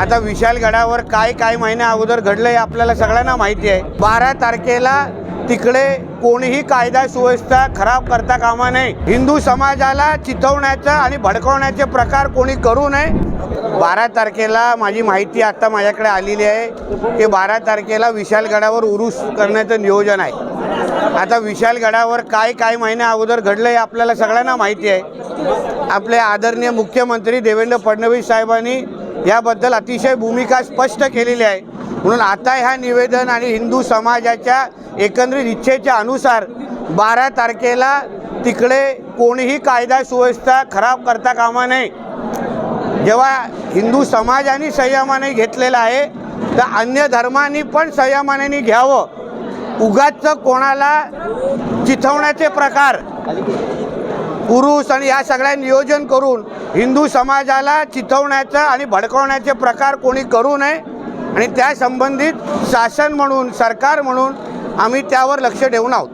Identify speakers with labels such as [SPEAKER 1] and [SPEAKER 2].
[SPEAKER 1] आता विशालगडावर काय काय महिन्या अगोदर घडलं हे आपल्याला सगळ्यांना माहिती आहे. बारा तारखेला तिकडे कोणीही कायदा सुव्यवस्था खराब करता कामा नये. हिंदू समाजाला चिथवण्याचा आणि भडकवण्याचे प्रकार कोणी करू नये. बारा तारखेला माझी माहिती आता माझ्याकडे आलेली आहे की बारा तारखेला विशालगडावर उरूस करण्याचं नियोजन आहे. आता विशालगडावर काय काय महिन्या अगोदर घडलं हे आपल्याला सगळ्यांना माहिती आहे. आपले आदरणीय मुख्यमंत्री देवेंद्र फडणवीस साहेबांनी याबद्दल अतिशय भूमिका स्पष्ट केलेली आहे. म्हणून आता ह्या निवेदन आणि हिंदू समाजाच्या एकंदरीत इच्छेच्या अनुसार बारा तारखेला तिकडे कोणीही कायदा सुव्यवस्था खराब करता कामा नये. जेव्हा हिंदू समाजाने संयमाने घेतलेलं आहे तर अन्य धर्मांनी पण संयमाने घ्यावं. उगाच कोणाला चिथवण्याचे प्रकार. पुरुष आणि या सगळ्या नियोजन करून हिंदू समाजाला चिथवण्याचा आणि भडकवण्याचे प्रकार कोणी करू नये आणि त्या संबंधित शासन म्हणून सरकार म्हणून आम्ही त्यावर लक्ष ठेवून आहोत.